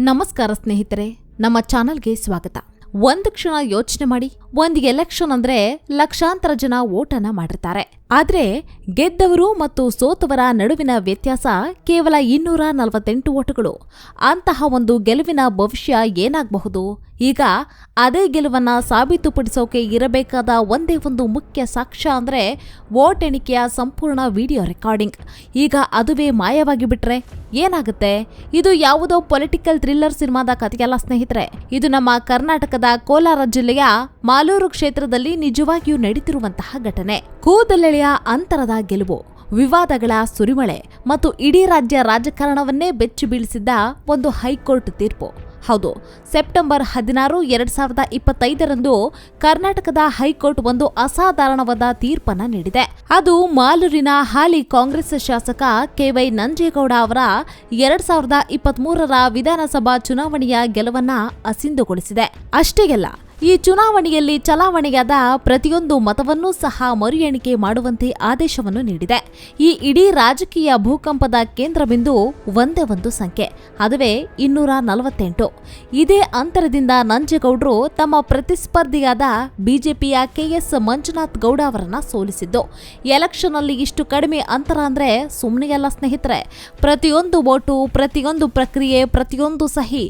ನಮಸ್ಕಾರ ಸ್ನೇಹಿತರೆ, ನಮ್ಮ ಚಾನಲ್ಗೆ ಸ್ವಾಗತ. ಒಂದು ಕ್ಷಣ ಯೋಚನೆ ಮಾಡಿ, ಒಂದು ಎಲೆಕ್ಷನ್ ಅಂದ್ರೆ ಲಕ್ಷಾಂತರ ಜನ ಓಟನ್ನ ಮಾಡಿರ್ತಾರೆ. ಆದ್ರೆ ಗೆದ್ದವರು ಮತ್ತು ಸೋತವರ ನಡುವಿನ ವ್ಯತ್ಯಾಸ ಕೇವಲ ಇನ್ನೂರ ನಲವತ್ತೆಂಟು ಓಟುಗಳು ಅಂತಹ ಒಂದು ಗೆಲುವಿನ ಭವಿಷ್ಯ ಏನಾಗಬಹುದು? ಈಗ ಅದೇ ಗೆಲುವನ್ನು ಸಾಬೀತುಪಡಿಸೋಕೆ ಇರಬೇಕಾದ ಒಂದೇ ಒಂದು ಮುಖ್ಯ ಸಾಕ್ಷ್ಯ ಅಂದರೆ ವೋಟ್ ಎಣಿಕೆಯ ಸಂಪೂರ್ಣ ವಿಡಿಯೋ ರೆಕಾರ್ಡಿಂಗ್. ಈಗ ಅದುವೇ ಮಾಯವಾಗಿ ಬಿಟ್ರೆ ಏನಾಗುತ್ತೆ? ಇದು ಯಾವುದೋ ಪೊಲಿಟಿಕಲ್ ಥ್ರಿಲ್ಲರ್ ಸಿನಿಮಾದ ಕಥೆಯಲ್ಲ ಸ್ನೇಹಿತರೆ. ಇದು ನಮ್ಮ ಕರ್ನಾಟಕದ ಕೋಲಾರ ಜಿಲ್ಲೆಯ ಮಾಲೂರು ಕ್ಷೇತ್ರದಲ್ಲಿ ನಿಜವಾಗಿಯೂ ನಡೀತಿರುವಂತಹ ಘಟನೆ. ಕೂದಲೆಳೆಯ ಅಂತರದ ಗೆಲುವು, ವಿವಾದಗಳ ಸುರಿಮಳೆ ಮತ್ತು ಇಡೀ ರಾಜ್ಯ ರಾಜಕಾರಣವನ್ನೇ ಬೆಚ್ಚಿ ಬೀಳಿಸಿದ್ದ ಒಂದು ಹೈಕೋರ್ಟ್ ತೀರ್ಪು. ಹೌದು, ಸೆಪ್ಟೆಂಬರ್ ಹದಿನಾರು, ಎರಡ್ ಸಾವಿರದ ಇಪ್ಪತ್ತೈದರಂದು ಕರ್ನಾಟಕದ ಹೈಕೋರ್ಟ್ ಒಂದು ಅಸಾಧಾರಣವಾದ ತೀರ್ಪನ್ನ ನೀಡಿದೆ. ಅದು ಮಾಲೂರಿನ ಹಾಲಿ ಕಾಂಗ್ರೆಸ್ ಶಾಸಕ ಕೆವೈ ನಂಜೇಗೌಡ ಅವರ ಎರಡ್ ಸಾವಿರದ ಇಪ್ಪತ್ಮೂರರ ವಿಧಾನಸಭಾ ಚುನಾವಣೆಯ ಗೆಲುವನ್ನ ಅಸಿಂಧುಗೊಳಿಸಿದೆ. ಅಷ್ಟೇ ಅಲ್ಲ ಈ ಚುನಾವಣೆಯಲ್ಲಿ ಚಲಾವಣೆಯಾದ ಪ್ರತಿಯೊಂದು ಮತವನ್ನೂ ಸಹ ಮರು ಎಣಿಕೆ ಮಾಡುವಂತೆ ಆದೇಶವನ್ನು ನೀಡಿದೆ. ಈ ಇಡೀ ರಾಜಕೀಯ ಭೂಕಂಪದ ಕೇಂದ್ರಬಿಂದು ಒಂದೇ ಒಂದು ಸಂಖ್ಯೆ, ಅದುವೇ ಇನ್ನೂರ ನಲವತ್ತೆಂಟು. ಇದೇ ಅಂತರದಿಂದ ನಂಜೇಗೌಡರು ತಮ್ಮ ಪ್ರತಿಸ್ಪರ್ಧಿಯಾದ ಬಿಜೆಪಿಯ ಕೆಎಸ್ ಮಂಜುನಾಥ್ ಗೌಡ ಅವರನ್ನ ಸೋಲಿಸಿದ್ದು. ಎಲೆಕ್ಷನ್ನಲ್ಲಿ ಇಷ್ಟು ಕಡಿಮೆ ಅಂತರ ಅಂದ್ರೆ ಸುಮ್ಮನೆ ಅಲ್ಲ ಸ್ನೇಹಿತರೆ. ಪ್ರತಿಯೊಂದು ಓಟು, ಪ್ರತಿಯೊಂದು ಪ್ರಕ್ರಿಯೆ, ಪ್ರತಿಯೊಂದು ಸಹಿ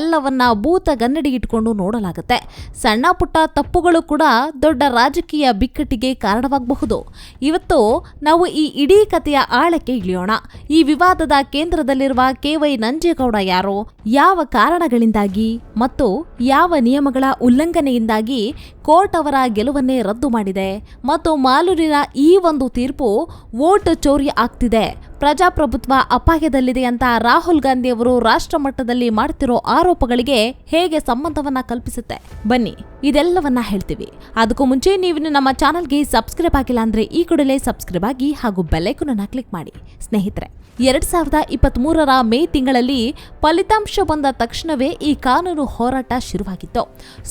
ಎಲ್ಲವನ್ನ ಭೂತ ಗನ್ನಡಿ ಇಟ್ಕೊಂಡು ನೋಡಲಾಗುತ್ತೆ. ಸಣ್ಣ ಪುಟ್ಟ ತಪ್ಪುಗಳು ಕೂಡ ದೊಡ್ಡ ರಾಜಕೀಯ ಬಿಕ್ಕಟ್ಟಿಗೆ ಕಾರಣವಾಗಬಹುದು. ಇವತ್ತು ನಾವು ಈ ಇಡೀ ಕಥೆಯ ಆಳಕ್ಕೆ ಇಳಿಯೋಣ. ಈ ವಿವಾದದ ಕೇಂದ್ರದಲ್ಲಿರುವ ಕೆವೈ ನಂಜೇಗೌಡ ಯಾರು? ಯಾವ ಕಾರಣಗಳಿಂದಾಗಿ? ಮತ್ತು ಯಾವ ನಿಯಮಗಳ ಉಲ್ಲಂಘನೆಯಿಂದಾಗಿ ಕೋರ್ಟ್ ಅವರ ಗೆಲುವನ್ನೇ ರದ್ದು ಮಾಡಿದೆ. ಮತ್ತು ಮಾಲೂರಿನ ಈ ಒಂದು ತೀರ್ಪು ವೋಟ್ ಚೋರಿ ಆಗ್ತಿದೆ. ಪ್ರಜಾಪ್ರಭುತ್ವ ಅಪಾಯದಲ್ಲಿದೆ ಅಂತ ರಾಹುಲ್ ಗಾಂಧಿ ಅವರು ರಾಷ್ಟ್ರ ಮಟ್ಟದಲ್ಲಿ ಮಾಡ್ತಿರೋ ಆರೋಪಗಳಿಗೆ ಹೇಗೆ ಸಂಬಂಧವನ್ನ ಕಲ್ಪಿಸುತ್ತೆ? ಬನ್ನಿ. ಇದೆಲ್ಲವನ್ನ ಹೇಳ್ತೀವಿ. ಅದಕ್ಕೂ ಮುಂಚೆ ನೀವು ನಮ್ಮ ಚಾನಲ್ಗೆ ಸಬ್ಸ್ಕ್ರೈಬ್ ಆಗಿಲ್ಲ ಅಂದ್ರೆ ಈ ಕೂಡಲೇ ಸಬ್ಸ್ಕ್ರೈಬ್ ಆಗಿ ಹಾಗೂ ಬೆಲ್ಲೈಕನ್ನ ಕ್ಲಿಕ್ ಮಾಡಿ. ಸ್ನೇಹಿತರೆ, ಎರಡ್ ಸಾವಿರದ ಇಪ್ಪತ್ತ್ ಮೂರರ ಮೇ ತಿಂಗಳಲ್ಲಿ ಫಲಿತಾಂಶ ಬಂದ ತಕ್ಷಣವೇ ಈ ಕಾನೂನು ಹೋರಾಟ ಶುರುವಾಗಿತ್ತು.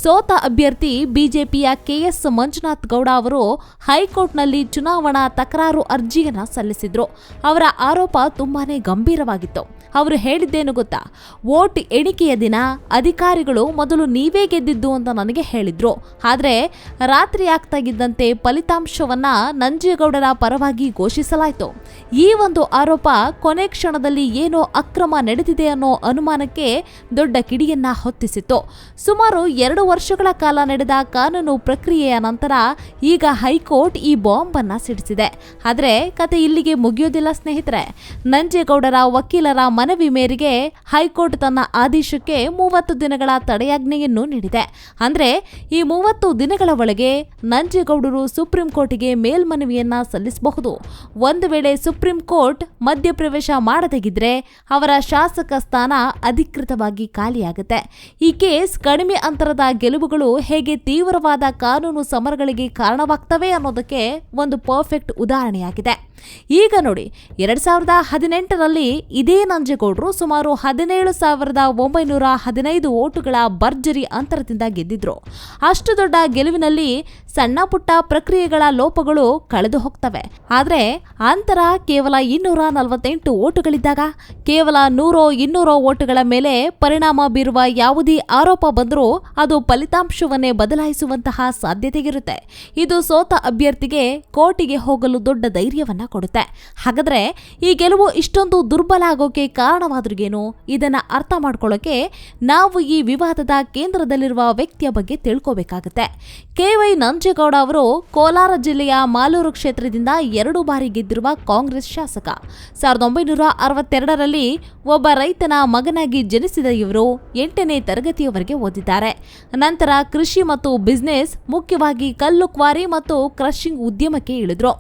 ಸೋತ ಅಭ್ಯರ್ಥಿ ಬಿಜೆಪಿಯ ಕೆಎಸ್ ಮಂಜುನಾಥ್ ಗೌಡ ಅವರು ಹೈಕೋರ್ಟ್ನಲ್ಲಿ ಚುನಾವಣಾ ತಕರಾರು ಅರ್ಜಿಯನ್ನು ಸಲ್ಲಿಸಿದ್ರು. ಅವರ ಆರೋಪ ತುಂಬಾನೇ ಗಂಭೀರವಾಗಿತ್ತು. ಅವರು ಹೇಳಿದ್ದೇನು ಗೊತ್ತಾ? ವೋಟ್ ಎಣಿಕೆಯ ದಿನ, ಅಧಿಕಾರಿಗಳು ಮೊದಲು ನೀವೇ ಗೆದ್ದಿದ್ದು ಅಂತ ನನಗೆ ಹೇಳಿದ್ರು. ಆದರೆ ರಾತ್ರಿ ಆಗ್ತಾಗಿದ್ದಂತೆ ಫಲಿತಾಂಶವನ್ನ ನಂಜೇಗೌಡರ ಪರವಾಗಿ ಘೋಷಿಸಲಾಯಿತು. ಈ ಒಂದು ಆರೋಪ ಕೊನೆ ಕ್ಷಣದಲ್ಲಿ ಏನೋ ಅಕ್ರಮ ನಡೆದಿದೆ ಅನ್ನೋ ಅನುಮಾನಕ್ಕೆ ದೊಡ್ಡ ಕಿಡಿಯನ್ನ ಹೊತ್ತಿಸಿತ್ತು. ಸುಮಾರು ಎರಡು ವರ್ಷಗಳ ಕಾಲ ನಡೆದ ಕಾನೂನು ಪ್ರಕ್ರಿಯೆಯ ನಂತರ ಈಗ ಹೈಕೋರ್ಟ್ ಈ ಬಾಂಬ್ ಅನ್ನ ಸಿಡಿಸಿದೆ. ಆದರೆ ಕತೆ ಇಲ್ಲಿಗೆ ಮುಗಿಯೋದಿಲ್ಲ ಸ್ನೇಹಿತರೆ. ನಂಜೇಗೌಡರ ವಕೀಲರ ಮನವಿ ಮೇರೆಗೆ ಹೈಕೋರ್ಟ್ ತನ್ನ ಆದೇಶಕ್ಕೆ ಮೂವತ್ತು ದಿನಗಳ ತಡೆಯಾಜ್ಞೆಯನ್ನು ನೀಡಿದೆ. ಅಂದ್ರೆ ಈ ಮೂವತ್ತು ದಿನಗಳ ಒಳಗೆ ನಂಜೇಗೌಡರು ಸುಪ್ರೀಂ ಕೋರ್ಟಿಗೆ ಮೇಲ್ಮನವಿಯನ್ನ ಸಲ್ಲಿಸಬಹುದು. ಒಂದು ವೇಳೆ ಸುಪ್ರೀಂ ಕೋರ್ಟ್ ಮಧ್ಯಪ್ರವೇಶ ಮಾಡದಗಿದ್ರೆ ಅವರ ಶಾಸಕ ಸ್ಥಾನ ಅಧಿಕೃತವಾಗಿ ಖಾಲಿಯಾಗುತ್ತೆ. ಈ ಕೇಸ್ ಕಡಿಮೆ ಅಂತರದ ಗೆಲುವುಗಳು ಹೇಗೆ ತೀವ್ರವಾದ ಕಾನೂನು ಸಮರಗಳಿಗೆ ಕಾರಣವಾಗ್ತವೆ ಅನ್ನೋದಕ್ಕೆ ಒಂದು ಪರ್ಫೆಕ್ಟ್ ಉದಾಹರಣೆಯಾಗಿದೆ. ಈಗ ನೋಡಿ, ಎರಡ್ ಸಾವಿರದ ಹದಿನೆಂಟರಲ್ಲಿ ಇದೇ ನಂಜೇಗೌಡರು ಸುಮಾರು ಹದಿನೇಳು ಸಾವಿರದ ಒಂಬೈನೂರ ಹದಿನೈದು ಓಟುಗಳ ಭರ್ಜರಿ ಅಂತರದಿಂದ ಗೆದ್ದಿದ್ರು. ಅಷ್ಟು ದೊಡ್ಡ ಗೆಲುವಿನಲ್ಲಿ ಸಣ್ಣ ಪುಟ್ಟ ಪ್ರಕ್ರಿಯೆಗಳ ಲೋಪಗಳು ಕಳೆದು ಹೋಗ್ತವೆ. ಆದರೆ ಅಂತರ ಕೇವಲ ಇನ್ನೂರ ನಲವತ್ತೆಂಟು ಓಟುಗಳಿದ್ದಾಗ, ಕೇವಲ ನೂರೋ ಇನ್ನೂರೋ ಓಟುಗಳ ಮೇಲೆ ಪರಿಣಾಮ ಬೀರುವ ಯಾವುದೇ ಆರೋಪ ಬಂದರೂ ಅದು ಫಲಿತಾಂಶವನ್ನೇ ಬದಲಾಯಿಸುವಂತಹ ಸಾಧ್ಯತೆಗಿರುತ್ತೆ ಇದು ಸೋತ ಅಭ್ಯರ್ಥಿಗೆ ಕೋರ್ಟಿಗೆ ಹೋಗಲು ದೊಡ್ಡ ಧೈರ್ಯವನ್ನ ಕೊಡುತ್ತೆ. ಹಾಗಾದ್ರೆ ಈ ಗೆಲುವು ಇಷ್ಟೊಂದು ದುರ್ಬಲ ಆಗೋಕೆ ಕಾರಣವಾದ್ರಿಗೇನು? ಇದನ್ನು ಅರ್ಥ ಮಾಡ್ಕೊಳ್ಳೋಕೆ ನಾವು ಈ ವಿವಾದದ ಕೇಂದ್ರದಲ್ಲಿರುವ ವ್ಯಕ್ತಿಯ ಬಗ್ಗೆ ತಿಳ್ಕೋಬೇಕಾಗುತ್ತೆ. ಕೆವೈ ನಂಜೇಗೌಡ ಅವರು ಕೋಲಾರ ಜಿಲ್ಲೆಯ ಮಾಲೂರು ಕ್ಷೇತ್ರದಿಂದ ಎರಡು ಬಾರಿ ಗೆದ್ದಿರುವ ಕಾಂಗ್ರೆಸ್ ಶಾಸಕ. ಸಾವಿರದ ಒಂಬೈನೂರ ಅರವತ್ತೆರಡರಲ್ಲಿ ಒಬ್ಬ ರೈತನ ಮಗನಾಗಿ ಜನಿಸಿದ ಇವರು ಎಂಟನೇ ತರಗತಿಯವರೆಗೆ ಓದಿದ್ದಾರೆ. ನಂತರ ಕೃಷಿ ಮತ್ತು ಬಿಸ್ನೆಸ್ ಮುಖ್ಯವಾಗಿ ಕಲ್ಲು ಕ್ವಾರಿ ಮತ್ತು ಕ್ರಷಿಂಗ್ ಉದ್ಯಮಕ್ಕೆ ಇಳಿದ್ರು.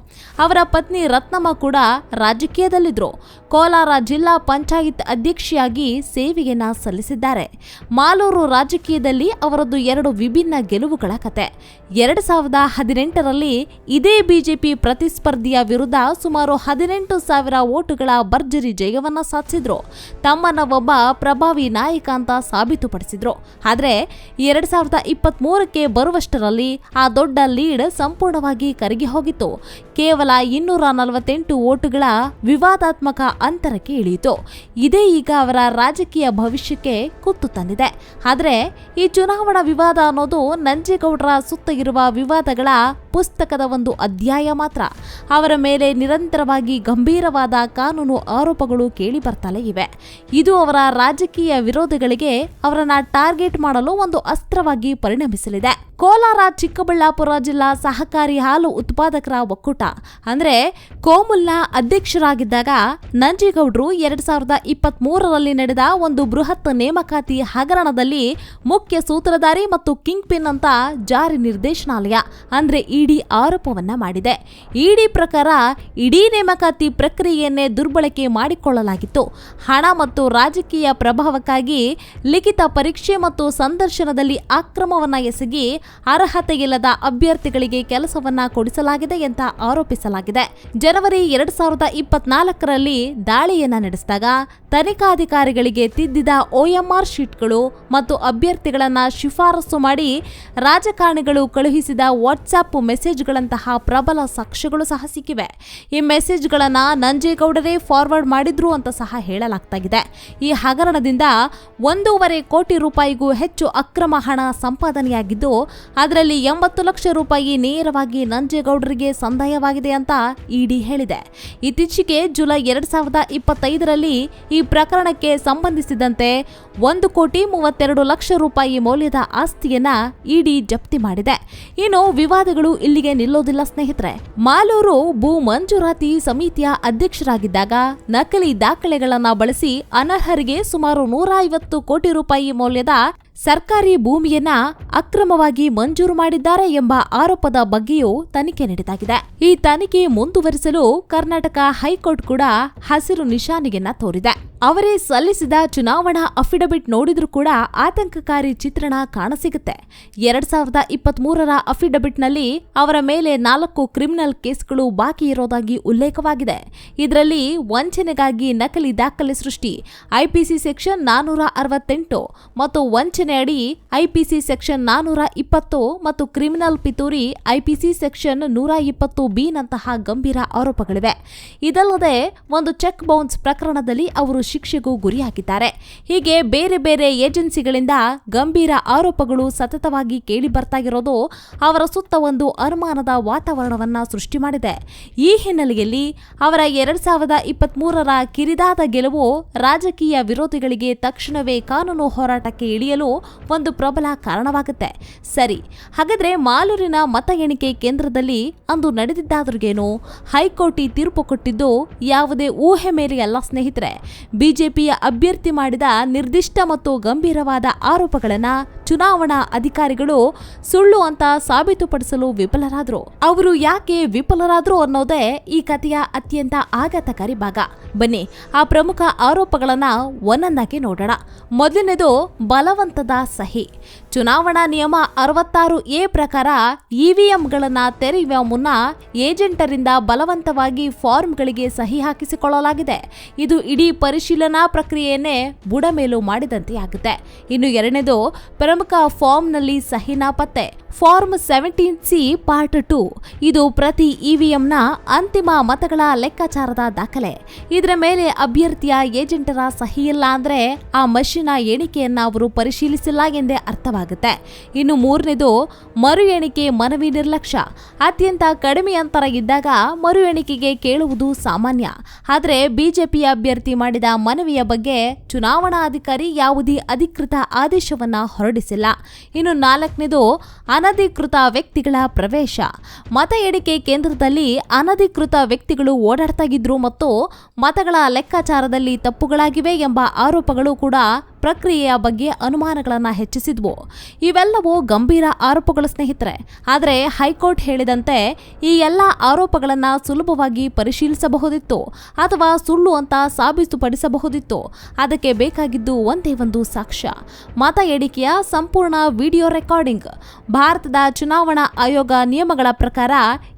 ಅವರ ಪತ್ನಿ ರತ್ನಮ್ಮ ಕೂಡ ರಾಜಕೀಯದಲ್ಲಿದ್ದರು ಕೋಲಾರ ಜಿಲ್ಲಾ ಪಂಚಾಯತ್ ಅಧ್ಯಕ್ಷೆಯಾಗಿ ಸೇವೆಯನ್ನ ಸಲ್ಲಿಸಿದ್ದಾರೆ. ಮಾಲೂರು ರಾಜಕೀಯದಲ್ಲಿ ಅವರದ್ದು ಎರಡು ವಿಭಿನ್ನ ಗೆಲುವುಗಳ ಕತೆ. ಎರಡು ಸಾವಿರದ ಹದಿನೆಂಟರಲ್ಲಿ ಇದೇ ಬಿಜೆಪಿ ಪ್ರತಿಸ್ಪರ್ಧಿಯ ವಿರುದ್ಧ ಸುಮಾರು ಹದಿನೆಂಟು ಸಾವಿರ ಓಟುಗಳ ಭರ್ಜರಿ ಜಯವನ್ನ ಸಾಧಿಸಿದ್ರು. ತಮ್ಮನ್ನ ಒಬ್ಬ ಪ್ರಭಾವಿ ನಾಯಕ ಅಂತ ಸಾಬೀತುಪಡಿಸಿದ್ರು. ಆದರೆ ಎರಡು ಸಾವಿರದ ಇಪ್ಪತ್ತ್ ಮೂರಕ್ಕೆ ಬರುವಷ್ಟರಲ್ಲಿ ಆ ದೊಡ್ಡ ಲೀಡ್ ಸಂಪೂರ್ಣವಾಗಿ ಕರಗಿ ಹೋಗಿತ್ತು. ಕೇವಲ ಇನ್ನೂರ ನಲವತ್ತೆಂಟು ಓಟುಗಳ ವಿವಾದಾತ್ಮಕ ಅಂತರಕ್ಕೆ ಇಳಿಯಿತು. ಇದೇ ಈಗ ಅವರ ರಾಜಕೀಯ ಭವಿಷ್ಯಕ್ಕೆ ಕುತ್ತು ತಂದಿದೆ. ಆದರೆ ಈ ಚುನಾವಣಾ ವಿವಾದ ಅನ್ನೋದು ನಂಜೇಗೌಡರ ಸುತ್ತ ಇರುವ ವಿವಾದಗಳ ಪುಸ್ತಕದ ಒಂದು ಅಧ್ಯಾಯ ಮಾತ್ರ. ಅವರ ಮೇಲೆ ನಿರಂತರವಾಗಿ ಗಂಭೀರವಾದ ಕಾನೂನು ಆರೋಪಗಳು ಕೇಳಿ ಬರ್ತಲೇ ಇವೆ. ಇದು ಅವರ ರಾಜಕೀಯ ವಿರೋಧಿಗಳಿಗೆ ಅವರನ್ನ ಟಾರ್ಗೆಟ್ ಮಾಡಲು ಒಂದು ಅಸ್ತ್ರವಾಗಿ ಪರಿಣಮಿಸಲಿದೆ. ಕೋಲಾರ ಚಿಕ್ಕಬಳ್ಳಾಪುರ ಜಿಲ್ಲಾ ಸಹಕಾರಿ ಹಾಲು ಉತ್ಪಾದಕರ ಒಕ್ಕೂಟ ಅಂದ್ರೆ ಕೋಮುಲ್ನ ಅಧ್ಯಕ್ಷರಾಗಿದ್ದಾಗ ನಂಜೇಗೌಡರು ಎರಡ್ ಸಾವಿರದ ಇಪ್ಪತ್ತ್ ಮೂರರಲ್ಲಿ ನಡೆದ ಒಂದು ಬೃಹತ್ ನೇಮಕಾತಿ ಹಗರಣದಲ್ಲಿ ಮುಖ್ಯ ಸೂತ್ರಧಾರಿ ಮತ್ತು ಕಿಂಗ್ ಪಿನ್ ಅಂತ ಜಾರಿ ನಿರ್ದೇಶನಾಲಯ, ಅಂದ್ರೆ ಇಡಿ ಆರೋಪವನ್ನ ಮಾಡಿದೆ. ಇಡಿ ಪ್ರಕಾರ ಇಡೀ ನೇಮಕಾತಿ ಪ್ರಕ್ರಿಯೆಯನ್ನೇ ದುರ್ಬಳಕೆ ಮಾಡಿಕೊಳ್ಳಲಾಗಿತ್ತು. ಹಣ ಮತ್ತು ರಾಜಕೀಯ ಪ್ರಭಾವಕ್ಕಾಗಿ ಲಿಖಿತ ಪರೀಕ್ಷೆ ಮತ್ತು ಸಂದರ್ಶನದಲ್ಲಿ ಅಕ್ರಮವನ್ನ ಎಸಗಿ ಅರ್ಹತೆಯಿಲ್ಲದ ಅಭ್ಯರ್ಥಿಗಳಿಗೆ ಕೆಲಸವನ್ನ ಕೊಡಿಸಲಾಗಿದೆ ಅಂತ ಆರೋಪಿಸಲಾಗಿದೆ. ಜನವರಿ ಎರಡ್ ಸಾವಿರದ ಇಪ್ಪತ್ನಾಲ್ಕರಲ್ಲಿ ದಾಳಿಯನ್ನ ನಡೆಸಿದಾಗ ತನಿಖಾಧಿಕಾರಿಗಳಿಗೆ ತಿದ್ದಿದ ಒಎಂಆರ್ ಶೀಟ್ಗಳು ಮತ್ತು ಅಭ್ಯರ್ಥಿಗಳನ್ನ ಶಿಫಾರಸು ಮಾಡಿ ರಾಜಕಾರಣಿಗಳು ಕಳುಹಿಸಿದ ವಾಟ್ಸ್ಆಪ್ ಮೆಸೇಜ್ಗಳಂತಹ ಪ್ರಬಲ ಸಾಕ್ಷ್ಯಗಳು ಸಹ ಸಿಕ್ಕಿವೆ. ಈ ಮೆಸೇಜ್ಗಳನ್ನ ನಂಜೇಗೌಡರೇ ಫಾರ್ವರ್ಡ್ ಮಾಡಿದ್ರು ಅಂತ ಸಹ ಹೇಳಲಾಗ್ತಾಗಿದೆ. ಈ ಹಗರಣದಿಂದ ಒಂದೂವರೆ ಕೋಟಿ ರೂಪಾಯಿಗೂ ಹೆಚ್ಚು ಅಕ್ರಮ ಹಣ ಸಂಪಾದನೆಯಾಗಿದ್ದು, ಅದರಲ್ಲಿ ಎಂಬತ್ತು ಲಕ್ಷ ರೂಪಾಯಿ ನೇರವಾಗಿ ನಂಜೇಗೌಡರಿಗೆ ಸಂದಾಯವಾಗಿದೆ ಅಂತ ಇಡಿ ಹೇಳಿದೆ. ಇತ್ತೀಚೆಗೆ ಜುಲೈ ಎರಡ್ ಸಾವಿರದ ಇಪ್ಪತ್ತೈದರಲ್ಲಿ ಈ ಪ್ರಕರಣಕ್ಕೆ ಸಂಬಂಧಿಸಿದಂತೆ ಒಂದು ಕೋಟಿ ಮೂವತ್ತೆರಡು ಲಕ್ಷ ರೂಪಾಯಿ ಮೌಲ್ಯದ ಆಸ್ತಿಯನ್ನ ಇಡಿ ಜಪ್ತಿ ಮಾಡಿದೆ. ಇನ್ನು ವಿವಾದಗಳು ಇಲ್ಲಿಗೆ ನಿಲ್ಲೋದಿಲ್ಲ ಸ್ನೇಹಿತರೆ. ಮಾಲೂರು ಭೂ ಮಂಜೂರಾತಿ ಸಮಿತಿಯ ಅಧ್ಯಕ್ಷರಾಗಿದ್ದಾಗ ನಕಲಿ ದಾಖಲೆಗಳನ್ನ ಬಳಸಿ ಅನರ್ಹರಿಗೆ ಸುಮಾರು ನೂರ ಐವತ್ತು ಕೋಟಿ ರೂಪಾಯಿ ಮೌಲ್ಯದ ಸರ್ಕಾರಿ ಭೂಮಿಯನ್ನ ಅಕ್ರಮವಾಗಿ ಮಂಜೂರು ಮಾಡಿದ್ದಾರೆ ಎಂಬ ಆರೋಪದ ಬಗ್ಗೆಯೂ ತನಿಖೆ ನಡೆದಾಗಿದೆ. ಈ ತನಿಖೆ ಮುಂದುವರಿಸಲು ಕರ್ನಾಟಕ ಹೈಕೋರ್ಟ್ ಕೂಡ ಹಸಿರು ನಿಶಾನೆಯನ್ನ ತೋರಿದೆ. ಅವರೇ ಸಲ್ಲಿಸಿದ ಚುನಾವಣಾ ಅಫಿಡವಿಟ್ ನೋಡಿದರೂ ಕೂಡ ಆತಂಕಕಾರಿ ಚಿತ್ರಣ ಕಾಣಸಿಗುತ್ತೆ. ಎರಡ್ ಸಾವಿರದ ಇಪ್ಪತ್ತ್ ಮೂರರ ಅಫಿಡವಿಟ್ನಲ್ಲಿ ಅವರ ಮೇಲೆ ನಾಲ್ಕು ಕ್ರಿಮಿನಲ್ ಕೇಸ್ಗಳು ಬಾಕಿ ಇರೋದಾಗಿ ಉಲ್ಲೇಖವಾಗಿದೆ. ಇದರಲ್ಲಿ ವಂಚನೆಗಾಗಿ ನಕಲಿ ದಾಖಲೆ ಸೃಷ್ಟಿ, ಐಪಿಸಿ ಸೆಕ್ಷನ್ ನಾನೂರ ಅರವತ್ತೆಂಟು ಮತ್ತು ವಂಚನೆ ಅಡಿ ಐಪಿಸಿ ಸೆಕ್ಷನ್ ನಾನೂರ ಇಪ್ಪತ್ತು ಮತ್ತು ಕ್ರಿಮಿನಲ್ ಪಿತೂರಿ ಐಪಿಸಿ ಸೆಕ್ಷನ್ ನೂರ ಇಪ್ಪತ್ತು ಬಿನಂತಹ ಗಂಭೀರ ಆರೋಪಗಳಿವೆ. ಇದಲ್ಲದೆ ಒಂದು ಚೆಕ್ ಬೌನ್ಸ್ ಪ್ರಕರಣದಲ್ಲಿ ಅವರು ಶಿಕ್ಷೆಗೂ ಗುರಿಯಾಗಿದ್ದಾರೆ ಹೀಗೆ ಬೇರೆ ಬೇರೆ ಏಜೆನ್ಸಿಗಳಿಂದ ಗಂಭೀರ ಆರೋಪಗಳು ಸತತವಾಗಿ ಕೇಳಿ ಬರ್ತಾ ಇರೋದು ಅವರ ಸುತ್ತ ಒಂದು ಅನುಮಾನದ ವಾತಾವರಣವನ್ನ ಸೃಷ್ಟಿ ಮಾಡಿದೆ. ಈ ಹಿನ್ನೆಲೆಯಲ್ಲಿ ಅವರ ಎರಡ್ ಸಾವಿರದ ಇಪ್ಪತ್ತ್ ಮೂರರ ಕಿರಿದಾದ ಗೆಲುವು ರಾಜಕೀಯ ವಿರೋಧಿಗಳಿಗೆ ತಕ್ಷಣವೇ ಕಾನೂನು ಹೋರಾಟಕ್ಕೆ ಇಳಿಯಲು ಒಂದು ಪ್ರಬಲ ಕಾರಣವಾಗುತ್ತೆ. ಸರಿ, ಹಾಗಾದ್ರೆ ಮಾಲೂರಿನ ಮತ ಎಣಿಕೆ ಕೇಂದ್ರದಲ್ಲಿ ಅಂದು ನಡೆದಿದ್ದಾದ್ರಿಗೇನು? ಹೈಕೋರ್ಟ್ ತೀರ್ಪು ಕೊಟ್ಟಿದ್ದು ಯಾವುದೇ ಊಹೆ ಮೇಲೆ ಅಲ್ಲ ಸ್ನೇಹಿತರೆ. ಬಿಜೆಪಿಯ ಅಭ್ಯರ್ಥಿ ಮಾಡಿದ ನಿರ್ದಿಷ್ಟ ಮತ್ತು ಗಂಭೀರವಾದ ಆರೋಪಗಳನ್ನ ಚುನಾವಣಾ ಅಧಿಕಾರಿಗಳು ಸುಳ್ಳು ಅಂತ ಸಾಬೀತುಪಡಿಸಲು ವಿಫಲರಾದ್ರು. ಅವರು ಯಾಕೆ ವಿಫಲರಾದ್ರು ಅನ್ನೋದೇ ಈ ಕಥೆಯ ಅತ್ಯಂತ ಆಘಾತಕಾರಿ ಭಾಗ. ಬನ್ನಿ, ಆ ಪ್ರಮುಖ ಆರೋಪಗಳನ್ನ ಒಂದೊಂದಾಗಿ ನೋಡೋಣ. ಮೊದಲನೇದು, ಬಲವಂತದ ಸಹಿ. ಚುನಾವಣಾ ನಿಯಮ ಅರವತ್ತಾರು ಎ ಪ್ರಕಾರ ಇವಿಎಂಗಳನ್ನ ತೆರೆಯುವ ಮುನ್ನ ಏಜೆಂಟರಿಂದ ಬಲವಂತವಾಗಿ ಫಾರ್ಮ್ಗಳಿಗೆ ಸಹಿ ಹಾಕಿಸಿಕೊಳ್ಳಲಾಗಿದೆ. ಇದು ಇಡೀ ಪರಿಶೀಲನಾ ಪ್ರಕ್ರಿಯೆಯನ್ನೇ ಬುಡಮೇಲು ಮಾಡಿದಂತೆ ಆಗುತ್ತೆ. ಇನ್ನು ಎರಡನೇದು, ಪ್ರಮುಖ ಫಾರ್ಮ್ನಲ್ಲಿ ಸಹಿ ನಾಪತ್ತೆ form seventeen C part two. ಇದು ಪ್ರತಿ ಇವಿಎಂನ ಅಂತಿಮ ಮತಗಳ ಲೆಕ್ಕಾಚಾರದ ದಾಖಲೆ. ಇದರ ಮೇಲೆ ಅಭ್ಯರ್ಥಿಯ ಏಜೆಂಟರ ಸಹಿ ಇಲ್ಲ ಅಂದ್ರೆ ಆ ಮಷಿನ ಎಣಿಕೆಯನ್ನ ಅವರು ಪರಿಶೀಲಿಸಿಲ್ಲ ಎಂದೇ ಅರ್ಥವಾಗುತ್ತೆ. ಇನ್ನು ಮೂರನೇದು, ಮರು ಎಣಿಕೆ ಮನವಿ ನಿರ್ಲಕ್ಷ್ಯ. ಅತ್ಯಂತ ಕಡಿಮೆ ಅಂತರ ಇದ್ದಾಗ ಮರು ಎಣಿಕೆಗೆ ಕೇಳುವುದು ಸಾಮಾನ್ಯ. ಆದರೆ ಬಿಜೆಪಿ ಅಭ್ಯರ್ಥಿ ಮಾಡಿದ ಮನವಿಯ ಬಗ್ಗೆ ಚುನಾವಣಾಧಿಕಾರಿ ಯಾವುದೇ ಅಧಿಕೃತ ಆದೇಶವನ್ನ ಹೊರಡಿಸಿಲ್ಲ. ಇನ್ನು ನಾಲ್ಕನೇದು ಅನಧಿಕೃತ ವ್ಯಕ್ತಿಗಳ ಪ್ರವೇಶ. ಮತ ಎಣಿಕೆ ಕೇಂದ್ರದಲ್ಲಿ ಅನಧಿಕೃತ ವ್ಯಕ್ತಿಗಳು ಓಡಾಡ್ತಾ ಇದ್ರು ಮತ್ತು ಮತಗಳ ಲೆಕ್ಕಾಚಾರದಲ್ಲಿ ತಪ್ಪುಗಳಾಗಿವೆ ಎಂಬ ಆರೋಪಗಳು ಕೂಡ ಪ್ರಕ್ರಿಯೆಯ ಬಗ್ಗೆ ಅನುಮಾನಗಳನ್ನು ಹೆಚ್ಚಿಸಿದ್ವು. ಇವೆಲ್ಲವೂ ಗಂಭೀರ ಆರೋಪಗಳು ಸ್ನೇಹಿತರೆ. ಆದರೆ ಹೈಕೋರ್ಟ್ ಹೇಳಿದಂತೆ ಈ ಎಲ್ಲ ಆರೋಪಗಳನ್ನು ಸುಲಭವಾಗಿ ಪರಿಶೀಲಿಸಬಹುದಿತ್ತು ಅಥವಾ ಸುಳ್ಳು ಅಂತ ಸಾಬೀತುಪಡಿಸಬಹುದಿತ್ತು. ಅದಕ್ಕೆ ಬೇಕಾಗಿದ್ದು ಒಂದೇ ಒಂದು ಸಾಕ್ಷ್ಯ. ಮತ ಎಣಿಕೆಯ ಸಂಪೂರ್ಣ ವಿಡಿಯೋ ರೆಕಾರ್ಡಿಂಗ್. ಭಾರತದ ಚುನಾವಣಾ ಆಯೋಗ ನಿಯಮಗಳ ಪ್ರಕಾರ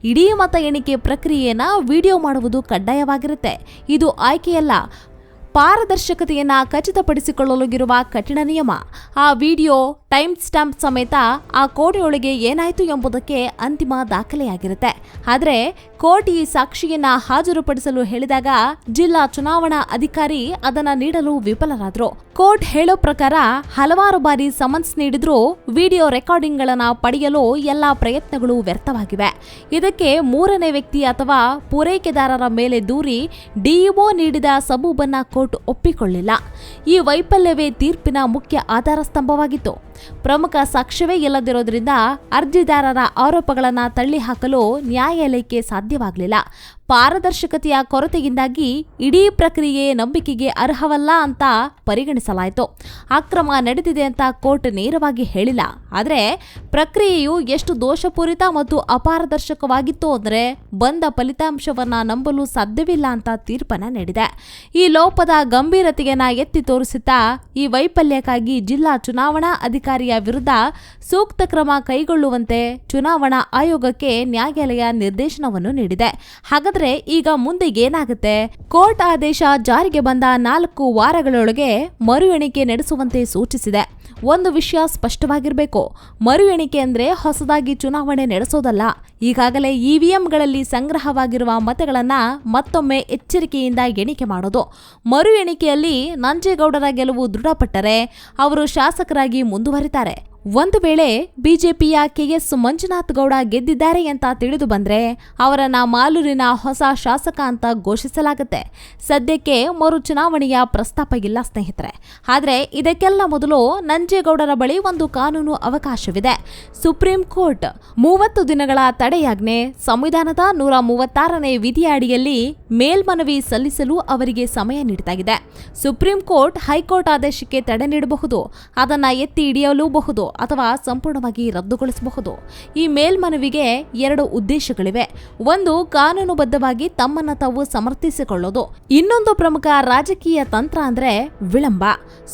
ಇಡೀ ಮತ ಎಣಿಕೆ ಪ್ರಕ್ರಿಯೆಯನ್ನು ವಿಡಿಯೋ ಮಾಡುವುದು ಕಡ್ಡಾಯವಾಗಿರುತ್ತೆ. ಇದು ಆಯ್ಕೆಯಲ್ಲ. ಪಾರದರ್ಶಕತೆಯನ್ನ ಖಚಿತಪಡಿಸಿಕೊಳ್ಳಲು ಕಠಿಣ ನಿಯಮ. ಆ ವಿಡಿಯೋ ಟೈಮ್ ಸ್ಟ್ಯಾಂಪ್ ಸಮೇತ ಆ ಕೋಟೆಯೊಳಗೆ ಏನಾಯಿತು ಎಂಬುದಕ್ಕೆ ಅಂತಿಮ ದಾಖಲೆಯಾಗಿರುತ್ತೆ. ಆದರೆ ಕೋರ್ಟ್ ಈ ಸಾಕ್ಷಿಯನ್ನ ಹಾಜರುಪಡಿಸಲು ಹೇಳಿದಾಗ ಜಿಲ್ಲಾ ಚುನಾವಣಾ ಅಧಿಕಾರಿ ಅದನ್ನು ನೀಡಲು ವಿಫಲರಾದ್ರು. ಕೋರ್ಟ್ ಹೇಳೋ ಪ್ರಕಾರ ಹಲವಾರು ಬಾರಿ ಸಮನ್ಸ್ ನೀಡಿದ್ರೂ ವಿಡಿಯೋ ರೆಕಾರ್ಡಿಂಗ್ಗಳನ್ನು ಪಡೆಯಲು ಎಲ್ಲಾ ಪ್ರಯತ್ನಗಳು ವ್ಯರ್ಥವಾಗಿವೆ. ಇದಕ್ಕೆ ಮೂರನೇ ವ್ಯಕ್ತಿ ಅಥವಾ ಪೂರೈಕೆದಾರರ ಮೇಲೆ ದೂರಿ ಡಿಇಒ ನೀಡಿದ ಸಬೂಬನ್ನ ಕೋರ್ಟ್ ಒಪ್ಪಿಕೊಳ್ಳಿಲ್ಲ. ಈ ವೈಫಲ್ಯವೇ ತೀರ್ಪಿನ ಮುಖ್ಯ ಆಧಾರ ಸ್ತಂಭವಾಗಿತ್ತು. ಪ್ರಮುಖ ಸಾಕ್ಷ್ಯವೇ ಇಲ್ಲದಿರೋದ್ರಿಂದ ಅರ್ಜಿದಾರರ ಆರೋಪಗಳನ್ನ ತಳ್ಳಿಹಾಕಲು ನ್ಯಾಯಾಲಯಕ್ಕೆ ಸಾಧ್ಯವಾಗಲಿಲ್ಲ. ಪಾರದರ್ಶಕತೆಯ ಕೊರತೆಯಿಂದಾಗಿ ಇಡೀ ಪ್ರಕ್ರಿಯೆ ನಂಬಿಕೆಗೆ ಅರ್ಹವಲ್ಲ ಅಂತ ಪರಿಗಣಿಸಲಾಯಿತು. ಅಕ್ರಮ ನಡೆದಿದೆ ಅಂತ ಕೋರ್ಟ್ ನೇರವಾಗಿ ಹೇಳಿಲ್ಲ. ಆದರೆ ಪ್ರಕ್ರಿಯೆಯು ಎಷ್ಟು ದೋಷಪೂರಿತ ಮತ್ತು ಅಪಾರದರ್ಶಕವಾಗಿತ್ತು ಅಂದರೆ ಬಂದ ಫಲಿತಾಂಶವನ್ನ ನಂಬಲು ಸಾಧ್ಯವಿಲ್ಲ ಅಂತ ತೀರ್ಪನ್ನ ನೀಡಿದೆ. ಈ ಲೋಪದ ಗಂಭೀರತೆಯನ್ನ ಎತ್ತಿ ತೋರಿಸುತ್ತಾ ಈ ವೈಫಲ್ಯಕ್ಕಾಗಿ ಜಿಲ್ಲಾ ಚುನಾವಣಾ ಅಧಿಕಾರಿಯ ವಿರುದ್ಧ ಸೂಕ್ತ ಕ್ರಮ ಕೈಗೊಳ್ಳುವಂತೆ ಚುನಾವಣಾ ಆಯೋಗಕ್ಕೆ ನ್ಯಾಯಾಲಯ ನಿರ್ದೇಶನವನ್ನು ನೀಡಿದೆ. ಹಾಗಾದ್ರೆ ಈಗ ಮುಂದೆ ಏನಾಗುತ್ತೆ? ಕೋರ್ಟ್ ಆದೇಶ ಜಾರಿಗೆ ಬಂದ ನಾಲ್ಕು ವಾರಗಳೊಳಗೆ ಮರು ಎಣಿಕೆ ನಡೆಸುವಂತೆ ಸೂಚಿಸಿದೆ. ಒಂದು ವಿಷಯ ಸ್ಪಷ್ಟವಾಗಿರಬೇಕು. ಮರು ಎಣಿಕೆ ಅಂದ್ರೆ ಹೊಸದಾಗಿ ಚುನಾವಣೆ ನಡೆಸೋದಲ್ಲ. ಈಗಾಗಲೇ ಇವಿಎಂಗಳಲ್ಲಿ ಸಂಗ್ರಹವಾಗಿರುವ ಮತಗಳನ್ನ ಮತ್ತೊಮ್ಮೆ ಎಚ್ಚರಿಕೆಯಿಂದ ಎಣಿಕೆ ಮಾಡೋದು. ಮರು ಎಣಿಕೆಯಲ್ಲಿ ನಂಜೇಗೌಡರ ಗೆಲುವು ದೃಢಪಟ್ಟರೆ, ಅವರು ಶಾಸಕರಾಗಿ ಮುಂದುವರಿತಾರೆ. ಒಂದು ವೇಳೆ ಬಿಜೆಪಿಯ ಕೆಎಸ್ ಮಂಜುನಾಥ್ ಗೌಡ ಗೆದ್ದಿದ್ದಾರೆ ಅಂತ ತಿಳಿದು ಬಂದ್ರೆ ಅವರನ್ನ ಮಾಲೂರಿನ ಹೊಸ ಶಾಸಕ ಅಂತ ಘೋಷಿಸಲಾಗುತ್ತೆ. ಸದ್ಯಕ್ಕೆ ಮರು ಚುನಾವಣೆಯ ಪ್ರಸ್ತಾಪ ಇಲ್ಲ ಸ್ನೇಹಿತರೆ. ಆದರೆ ಇದಕ್ಕೆಲ್ಲ ಮೊದಲು ನಂಜೇಗೌಡರ ಬಳಿ ಒಂದು ಕಾನೂನು ಅವಕಾಶವಿದೆ. ಸುಪ್ರೀಂ ಕೋರ್ಟ್ ಮೂವತ್ತು ದಿನಗಳ ತಡೆಯಾಜ್ಞೆ, ಸಂವಿಧಾನದ ನೂರ ಮೂವತ್ತಾರನೇ ವಿಧಿಯ ಅಡಿಯಲ್ಲಿ ಮೇಲ್ಮನವಿ ಸಲ್ಲಿಸಲು ಅವರಿಗೆ ಸಮಯ ನೀಡಲಾಗಿದೆ. ಸುಪ್ರೀಂ ಕೋರ್ಟ್ ಹೈಕೋರ್ಟ್ ಆದೇಶಕ್ಕೆ ತಡೆ ನೀಡಬಹುದು, ಅದನ್ನ ಎತ್ತಿ ಹಿಡಿಯಲೂಬಹುದು ಅಥವಾ ಸಂಪೂರ್ಣವಾಗಿ ರದ್ದುಗೊಳಿಸಬಹುದು. ಈ ಮೇಲ್ಮನವಿಗೆ ಎರಡು ಉದ್ದೇಶಗಳಿವೆ. ಒಂದು, ಕಾನೂನುಬದ್ಧವಾಗಿ ತಮ್ಮನ್ನು ತಾವು ಸಮರ್ಥಿಸಿಕೊಳ್ಳೋದು. ಇನ್ನೊಂದು ಪ್ರಮುಖ ರಾಜಕೀಯ ತಂತ್ರ ಅಂದ್ರೆ ವಿಳಂಬ.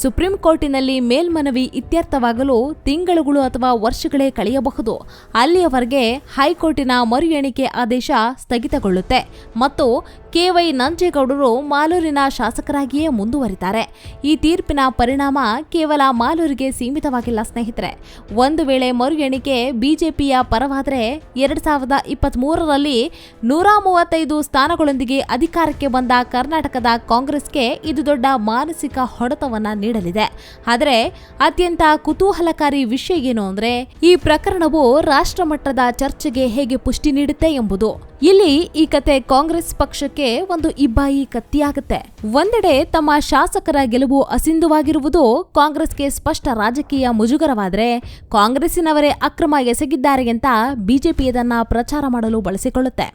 ಸುಪ್ರೀಂ ಕೋರ್ಟಿನಲ್ಲಿ ಮೇಲ್ಮನವಿ ಇತ್ಯರ್ಥವಾಗಲು ತಿಂಗಳುಗಳು ಅಥವಾ ವರ್ಷಗಳೇ ಕಳೆಯಬಹುದು. ಅಲ್ಲಿಯವರೆಗೆ ಹೈಕೋರ್ಟಿನ ಮರು ಎಣಿಕೆ ಆದೇಶ ಸ್ಥಗಿತಗೊಳ್ಳುತ್ತೆ. ಮತ್ತು ಕೆವೈ ನಂಜೇಗೌಡರು ಮಾಲೂರಿನ ಶಾಸಕರಾಗಿಯೇ ಮುಂದುವರಿದ್ದಾರೆ. ಈ ತೀರ್ಪಿನ ಪರಿಣಾಮ ಕೇವಲ ಮಾಲೂರಿಗೆ ಸೀಮಿತವಾಗಿಲ್ಲ ಸ್ನೇಹಿತರೆ. ಒಂದು ವೇಳೆ ಮರು ಎಣಿಕೆ ಬಿಜೆಪಿಯ ಪರವಾದರೆ ಎರಡ್ ಸಾವಿರದ ಇಪ್ಪತ್ತ್ ಮೂರರಲ್ಲಿ ನೂರ ಮೂವತ್ತೈದು ಸ್ಥಾನಗಳೊಂದಿಗೆ ಅಧಿಕಾರಕ್ಕೆ ಬಂದ ಕರ್ನಾಟಕದ ಕಾಂಗ್ರೆಸ್ಗೆ ಇದು ದೊಡ್ಡ ಮಾನಸಿಕ ಹೊಡೆತವನ್ನ ನೀಡಲಿದೆ. ಆದರೆ ಅತ್ಯಂತ ಕುತೂಹಲಕಾರಿ ವಿಷಯ ಏನು ಅಂದ್ರೆ ಈ ಪ್ರಕರಣವು ರಾಷ್ಟ್ರಮಟ್ಟದ ಚರ್ಚೆಗೆ ಹೇಗೆ ಪುಷ್ಟಿ ನೀಡುತ್ತೆ ಎಂಬುದು. ಇಲ್ಲಿ ಈ ಕತೆ ಕಾಂಗ್ರೆಸ್ ಪಕ್ಷಕ್ಕೆ ಒಂದು ಇಬ್ಬಾಯಿ ಕತ್ತಿಯಾಗುತ್ತೆ. ಒಂದೆಡೆ ತಮ್ಮ ಶಾಸಕರ ಗೆಲುವು ಅಸಿಂಧುವಾಗಿರುವುದು ಕಾಂಗ್ರೆಸ್ಗೆ ಸ್ಪಷ್ಟ ರಾಜಕೀಯ ಮುಜುಗರವಾದರೆ ಕಾಂಗ್ರೆಸ್ಸಿನವರೇ ಅಕ್ರಮ ಎಸಗಿದ್ದಾರೆ ಅಂತ ಬಿಜೆಪಿ ಇದನ್ನ ಪ್ರಚಾರ ಮಾಡಲು ಬಳಸಿಕೊಳ್ಳುತ್ತೆ.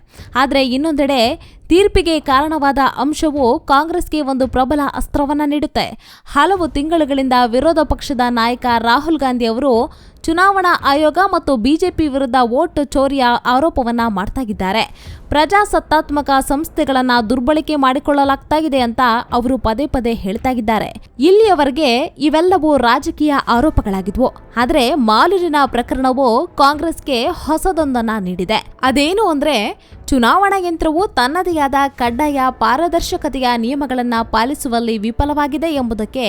ಆದರೆ ಇನ್ನೊಂದೆಡೆ ತೀರ್ಪಿಗೆ ಕಾರಣವಾದ ಅಂಶವು ಕಾಂಗ್ರೆಸ್ಗೆ ಒಂದು ಪ್ರಬಲ ಅಸ್ತ್ರವನ್ನ ನೀಡುತ್ತೆ. ಹಲವು ತಿಂಗಳುಗಳಿಂದ ವಿರೋಧ ಪಕ್ಷದ ನಾಯಕ ರಾಹುಲ್ ಗಾಂಧಿ ಅವರು ಚುನಾವಣಾ ಆಯೋಗ ಮತ್ತು ಬಿಜೆಪಿ ವಿರುದ್ಧ ವೋಟ್ ಚೋರಿಯ ಆರೋಪವನ್ನ ಮಾಡ್ತಾಗಿದ್ದಾರೆ ಪ್ರಜಾಸತ್ತಾತ್ಮಕ ಸಂಸ್ಥೆಗಳನ್ನ ದುರ್ಬಳಕೆ ಮಾಡಿಕೊಳ್ಳಲಾಗ್ತಾ ಇದೆ ಅಂತ ಅವರು ಪದೇ ಪದೇ ಹೇಳ್ತಾಗಿದ್ದಾರೆ ಇಲ್ಲಿಯವರೆಗೆ ಇವೆಲ್ಲವೂ ರಾಜಕೀಯ ಆರೋಪಗಳಾಗಿದ್ವು. ಆದರೆ ಮಾಲೂರಿನ ಪ್ರಕರಣವು ಕಾಂಗ್ರೆಸ್ಗೆ ಹೊಸದೊಂದನ್ನ ನೀಡಿದೆ. ಅದೇನು ಅಂದ್ರೆ ಚುನಾವಣಾ ಯಂತ್ರವು ತನ್ನದೇ ಆದ ಕಡ್ಡಾಯ ಪಾರದರ್ಶಕತೆಯ ನಿಯಮಗಳನ್ನು ಪಾಲಿಸುವಲ್ಲಿ ವಿಫಲವಾಗಿದೆ ಎಂಬುದಕ್ಕೆ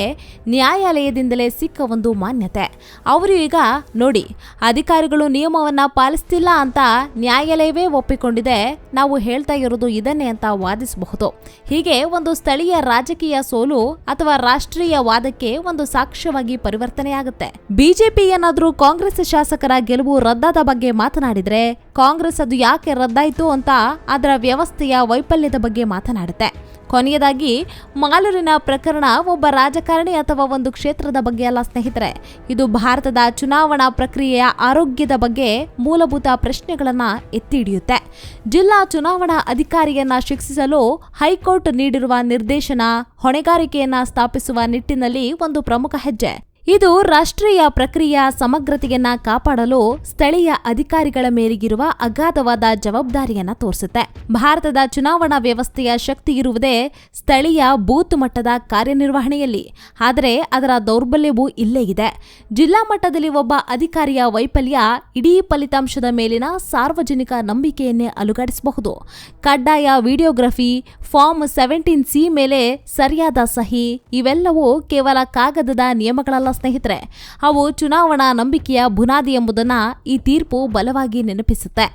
ನ್ಯಾಯಾಲಯದಿಂದಲೇ ಸಿಕ್ಕ ಒಂದು ಮಾನ್ಯತೆ. ಅವರು ಈಗ, ನೋಡಿ, ಅಧಿಕಾರಿಗಳು ನಿಯಮವನ್ನು ಪಾಲಿಸ್ತಿಲ್ಲ ಅಂತ ನ್ಯಾಯಾಲಯವೇ ಒಪ್ಪಿಕೊಂಡಿದೆ. ನಾವು ಹೇಳ್ತಾ ಇರೋದು ಇದನ್ನೇ ಅಂತ ವಾದಿಸಬಹುದು. ಹೀಗೆ ಒಂದು ಸ್ಥಳೀಯ ರಾಜಕೀಯ ಸೋಲು ಅಥವಾ ರಾಷ್ಟ್ರೀಯ ವಾದಕ್ಕೆ ಒಂದು ಸಾಕ್ಷ್ಯವಾಗಿ ಪರಿವರ್ತನೆಯಾಗುತ್ತೆ. ಬಿಜೆಪಿ ಏನಾದರೂ ಕಾಂಗ್ರೆಸ್ ಶಾಸಕರ ಗೆಲುವು ರದ್ದಾದ ಬಗ್ಗೆ ಮಾತನಾಡಿದರೆ, ಕಾಂಗ್ರೆಸ್ ಅದು ಯಾಕೆ ರದ್ದಾಯಿತು ಅಂತ ಅದರ ವ್ಯವಸ್ಥೆಯ ವೈಫಲ್ಯದ ಬಗ್ಗೆ ಮಾತನಾಡುತ್ತೆ. ಕೊನೆಯದಾಗಿ, ಮಾಲೂರಿನ ಪ್ರಕರಣ ಒಬ್ಬ ರಾಜಕಾರಣಿ ಅಥವಾ ಒಂದು ಕ್ಷೇತ್ರದ ಬಗ್ಗೆ ಅಲ್ಲ ಸ್ನೇಹಿತರೆ. ಇದು ಭಾರತದ ಚುನಾವಣಾ ಪ್ರಕ್ರಿಯೆಯ ಆರೋಗ್ಯದ ಬಗ್ಗೆ ಮೂಲಭೂತ ಪ್ರಶ್ನೆಗಳನ್ನು ಎತ್ತಿ ಹಿಡಿಯುತ್ತೆ ಜಿಲ್ಲಾ ಚುನಾವಣಾ ಅಧಿಕಾರಿಯನ್ನ ಶಿಕ್ಷಿಸಲು ಹೈಕೋರ್ಟ್ ನೀಡಿರುವ ನಿರ್ದೇಶನ, ಹೊಣೆಗಾರಿಕೆಯನ್ನ ಸ್ಥಾಪಿಸುವ ನಿಟ್ಟಿನಲ್ಲಿ ಒಂದು ಪ್ರಮುಖ ಹೆಜ್ಜೆ. ಇದು ರಾಷ್ಟ್ರೀಯ ಪ್ರಕ್ರಿಯೆಯ ಸಮಗ್ರತೆಯನ್ನ ಕಾಪಾಡಲು ಸ್ಥಳೀಯ ಅಧಿಕಾರಿಗಳ ಮೇಲಿಗಿರುವ ಅಗಾಧವಾದ ಜವಾಬ್ದಾರಿಯನ್ನ ತೋರಿಸುತ್ತೆ. ಭಾರತದ ಚುನಾವಣಾ ವ್ಯವಸ್ಥೆಯ ಶಕ್ತಿ ಇರುವುದೇ ಸ್ಥಳೀಯ ಬೂತ್ ಮಟ್ಟದ ಕಾರ್ಯನಿರ್ವಹಣೆಯಲ್ಲಿ. ಆದರೆ ಅದರ ದೌರ್ಬಲ್ಯವೂ ಇಲ್ಲೇ ಇದೆ. ಜಿಲ್ಲಾ ಮಟ್ಟದಲ್ಲಿ ಒಬ್ಬ ಅಧಿಕಾರಿಯ ವೈಫಲ್ಯ ಇಡೀ ಫಲಿತಾಂಶದ ಮೇಲಿನ ಸಾರ್ವಜನಿಕ ನಂಬಿಕೆಯನ್ನೇ ಅಲುಗಾಡಿಸಬಹುದು. ಕಡ್ಡಾಯ ವಿಡಿಯೋಗ್ರಫಿ, ಫಾರ್ಮ್ ಸೆವೆಂಟೀನ್ ಸಿ ಮೇಲೆ ಸರಿಯಾದ ಸಹಿ, ಇವೆಲ್ಲವೂ ಕೇವಲ ಕಾಗದದ ನಿಯಮಗಳಲ್ಲ ಸ್ನೇಹಿತರೆ, ಅವು ಚುನಾವಣಾ ನಂಬಿಕೆಯ ಬುನಾದಿ ಎಂಬುದನ್ನ ಈ ತೀರ್ಪು ಬಲವಾಗಿ ನೆನಪಿಸುತ್ತೆ.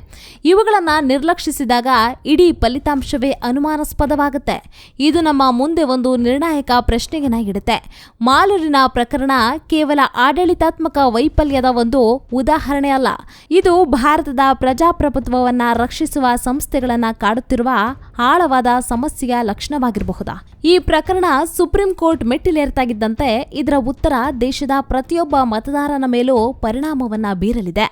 ಇವುಗಳನ್ನು ನಿರ್ಲಕ್ಷಿಸಿದಾಗ ಇಡೀ ಫಲಿತಾಂಶವೇ ಅನುಮಾನಾಸ್ಪದವಾಗುತ್ತೆ. ಇದು ನಮ್ಮ ಮುಂದೆ ಒಂದು ನಿರ್ಣಾಯಕ ಪ್ರಶ್ನೆಯನ್ನ ಇಡುತ್ತೆ ಮಾಲೂರಿನ ಪ್ರಕರಣ ಕೇವಲ ಆಡಳಿತಾತ್ಮಕ ವೈಫಲ್ಯದ ಒಂದು ಉದಾಹರಣೆ ಅಲ್ಲ. ಇದು ಭಾರತದ ಪ್ರಜಾಪ್ರಭುತ್ವವನ್ನ ರಕ್ಷಿಸುವ ಸಂಸ್ಥೆಗಳನ್ನ ಕಾಡುತ್ತಿರುವ ಆಳವಾದ ಸಮಸ್ಯೆಯ ಲಕ್ಷಣವಾಗಿರಬಹುದಾ? ಈ ಪ್ರಕರಣ ಸುಪ್ರೀಂ ಕೋರ್ಟ್ ಮೆಟ್ಟಿಲೇರ್ತಾಗಿದ್ದಂತೆ ಇದರ ಉತ್ತರ ದೇಶದ ಪ್ರತಿಯೊಬ್ಬ ಮತದಾರನ ಮೇಲೂ ಪರಿಣಾಮವನ್ನ ಬೀರಲಿದೆ.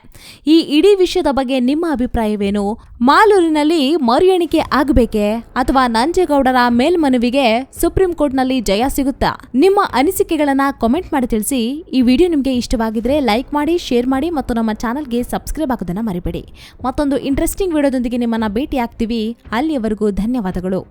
ಈ ಇಡೀ ವಿಷಯದ ಬಗ್ಗೆ ನಿಮ್ಮ ಅಭಿಪ್ರಾಯವೇನು? ಮಾಲೂರಿನಲ್ಲಿ ಮರು ಎಣಿಕೆ ಆಗಬೇಕೆ? ಅಥವಾ ನಂಜೇಗೌಡರ ಮೇಲ್ಮನವಿಗೆ ಸುಪ್ರೀಂ ಕೋರ್ಟ್ನಲ್ಲಿ ಜಯ ಸಿಗುತ್ತಾ? ನಿಮ್ಮ ಅನಿಸಿಕೆಗಳನ್ನ ಕಾಮೆಂಟ್ ಮಾಡಿ ತಿಳಿಸಿ. ಈ ವಿಡಿಯೋ ನಿಮಗೆ ಇಷ್ಟವಾಗಿದ್ರೆ ಲೈಕ್ ಮಾಡಿ, ಶೇರ್ ಮಾಡಿ ಮತ್ತು ನಮ್ಮ ಚಾನಲ್ಗೆ ಸಬ್ಸ್ಕ್ರೈಬ್ ಆಗೋದನ್ನು ಮರಿಬೇಡಿ. ಮತ್ತೊಂದು ಇಂಟ್ರೆಸ್ಟಿಂಗ್ ವಿಡಿಯೋದೊಂದಿಗೆ ನಿಮ್ಮನ್ನ ಭೇಟಿ ಆಗ್ತೀವಿ ಅಲ್ಲಿಯವರೆಗೂ ಧನ್ಯವಾದಗಳು.